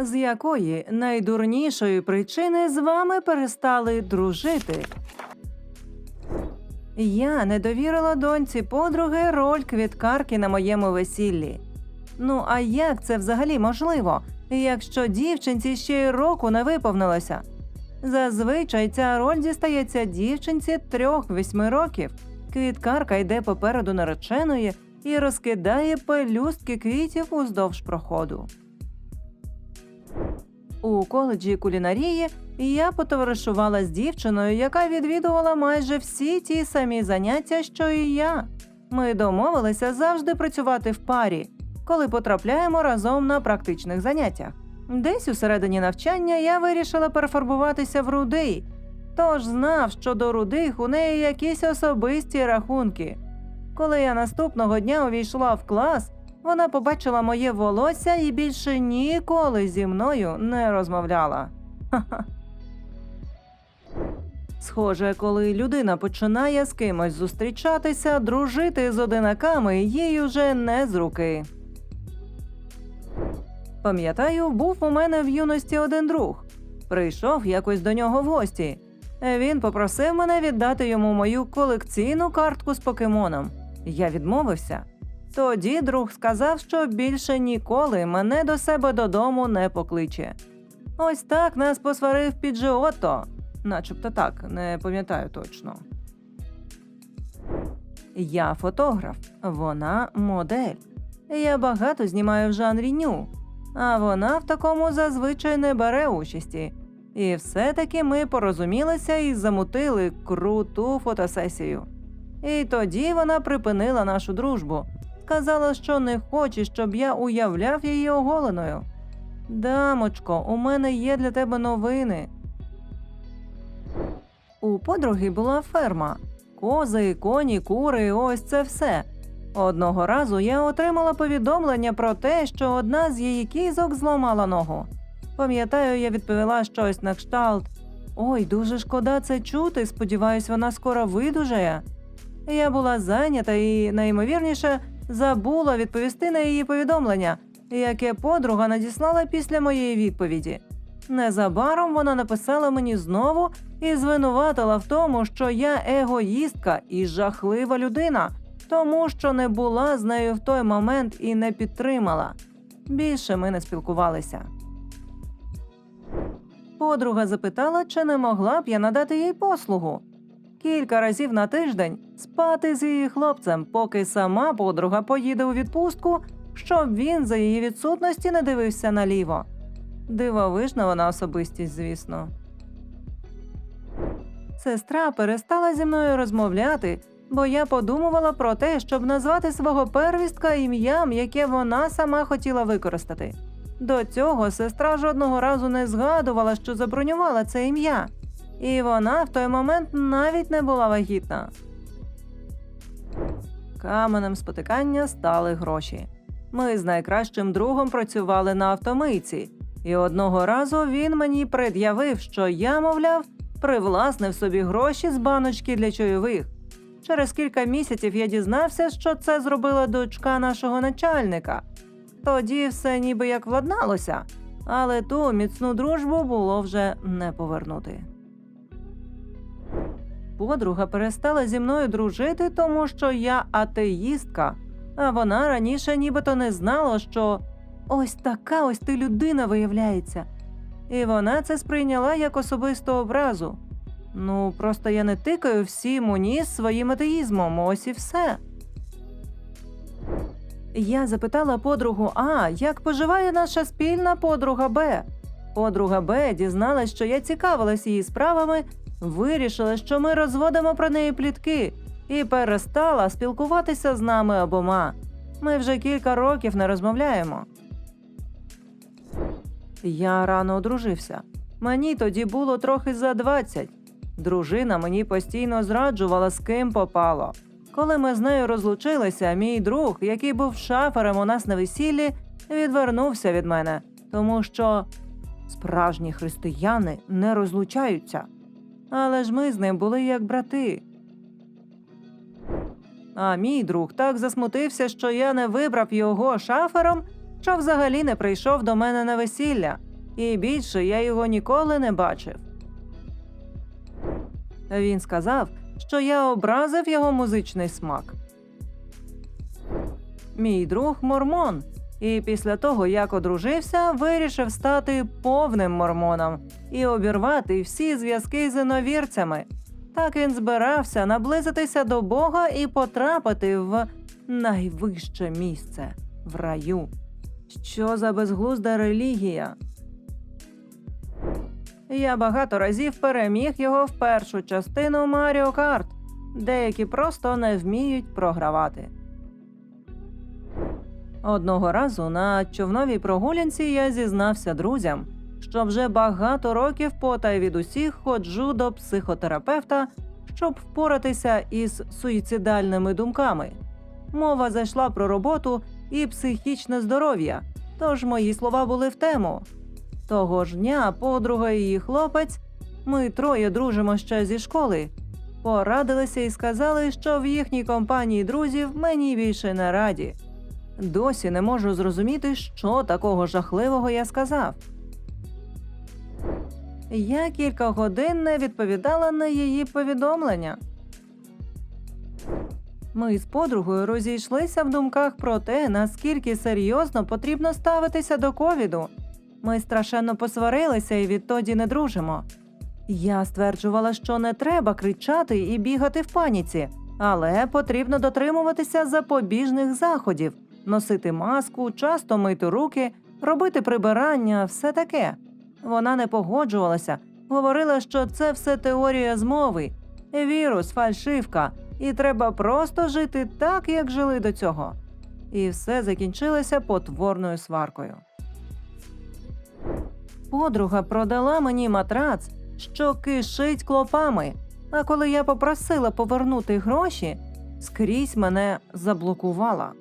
З якої найдурнішої причини з вами перестали дружити? Я не довірила доньці подруги роль квіткарки на моєму весіллі. Ну а як це взагалі можливо, якщо дівчинці ще й року не виповнилося? Зазвичай ця роль дістається дівчинці трьох-восьми років. Квіткарка йде попереду нареченої і розкидає пелюстки квітів уздовж проходу. У коледжі кулінарії я потоваришувала з дівчиною, яка відвідувала майже всі ті самі заняття, що і я. Ми домовилися завжди працювати в парі, коли потрапляємо разом на практичних заняттях. Десь у середині навчання я вирішила перефарбуватися в рудий, тож знав, що до рудих у неї якісь особисті рахунки. Коли я наступного дня увійшла в клас, вона побачила моє волосся і більше ніколи зі мною не розмовляла. Ха-ха. Схоже, коли людина починає з кимось зустрічатися, дружити з одинаками їй уже не з руки. Пам'ятаю, був у мене в юності один друг. Прийшов якось до нього в гості. Він попросив мене віддати йому мою колекційну картку з покемоном. Я відмовився. Тоді друг сказав, що більше ніколи мене до себе додому не покличе. Ось так нас посварив Піджеото. Начебто так, не пам'ятаю точно. Я фотограф, вона модель. Я багато знімаю в жанрі ню, а вона в такому зазвичай не бере участі. І все-таки ми порозумілися і замутили круту фотосесію. І тоді вона припинила нашу дружбу, сказала, що не хоче, щоб я уявляв її оголеною. Дамочко, у мене є для тебе новини. У подруги була ферма. Кози, коні, кури, ось це все. Одного разу я отримала повідомлення про те, що одна з її кізок зламала ногу. Пам'ятаю, я відповіла щось на кшталт. Ой, дуже шкода це чути. Сподіваюсь, вона скоро видужає. Я була зайнята і, найімовірніше, забула відповісти на її повідомлення, яке подруга надіслала після моєї відповіді. Незабаром вона написала мені знову і звинуватила в тому, що я егоїстка і жахлива людина, тому що не була з нею в той момент і не підтримала. Більше ми не спілкувалися. Подруга запитала, чи не могла б я надати їй послугу. Кілька разів на тиждень спати з її хлопцем, поки сама подруга поїде у відпустку, щоб він за її відсутності не дивився наліво. Дивовижна вона особистість, звісно. Сестра перестала зі мною розмовляти, бо я подумувала про те, щоб назвати свого первістка ім'ям, яке вона сама хотіла використати. До цього сестра жодного разу не згадувала, що забронювала це ім'я, і вона в той момент навіть не була вагітна. Каменем спотикання стали гроші. Ми з найкращим другом працювали на автомийці, і одного разу він мені пред'явив, що я, мовляв, привласнив собі гроші з баночки для чайових. Через кілька місяців я дізнався, що це зробила дочка нашого начальника. Тоді все ніби як владналося, але ту міцну дружбу було вже не повернути. Подруга перестала зі мною дружити, тому що я атеїстка, а вона раніше нібито не знала, що ось така ось ти людина виявляється. І вона це сприйняла як особисту образу. Ну, просто я не тикаю всім у ніс своїм атеїзмом, ось і все. Я запитала подругу А, як поживає наша спільна подруга Б. Подруга Б дізналась, що я цікавилась її справами, вирішила, що ми розводимо про неї плітки, і перестала спілкуватися з нами обома. Ми вже кілька років не розмовляємо. Я рано одружився. Мені тоді було трохи за 20. Дружина мені постійно зраджувала з ким попало. Коли ми з нею розлучилися, мій друг, який був шафером у нас на весіллі, відвернувся від мене, тому що справжні християни не розлучаються. Але ж ми з ним були як брати. А мій друг так засмутився, що я не вибрав його шафером, що взагалі не прийшов до мене на весілля. і більше я його ніколи не бачив. Він сказав, що я образив його музичний смак. Мій друг мормон, і після того, як одружився, вирішив стати повним мормоном і обірвати всі зв'язки з іновірцями. Так він збирався наблизитися до Бога і потрапити в найвище місце в раю. Що за безглузда релігія? Я багато разів переміг його в першу частину Маріо Карт. Деякі просто не вміють програвати. Одного разу на човновій прогулянці я зізнався друзям, що вже багато років потай від усіх ходжу до психотерапевта, щоб впоратися із суїцидальними думками. Мова зайшла про роботу і психічне здоров'я, тож мої слова були в тему. Того ж дня подруга і її хлопець, ми троє дружимо ще зі школи, порадилися і сказали, що в їхній компанії друзів мені більше не раді. Досі не можу зрозуміти, що такого жахливого я сказав. Я кілька годин не відповідала на її повідомлення. Ми з подругою розійшлися в думках про те, наскільки серйозно потрібно ставитися до ковіду. Ми страшенно посварилися і відтоді не дружимо. Я стверджувала, що не треба кричати і бігати в паніці, але потрібно дотримуватися запобіжних заходів, носити маску, часто мити руки, робити прибирання, все таке. Вона не погоджувалася, говорила, що це все теорія змови, вірус, фальшивка, і треба просто жити так, як жили до цього. І все закінчилося потворною сваркою. Подруга продала мені матрац, що кишить клопами. А коли я попросила повернути гроші, скрізь мене заблокувала.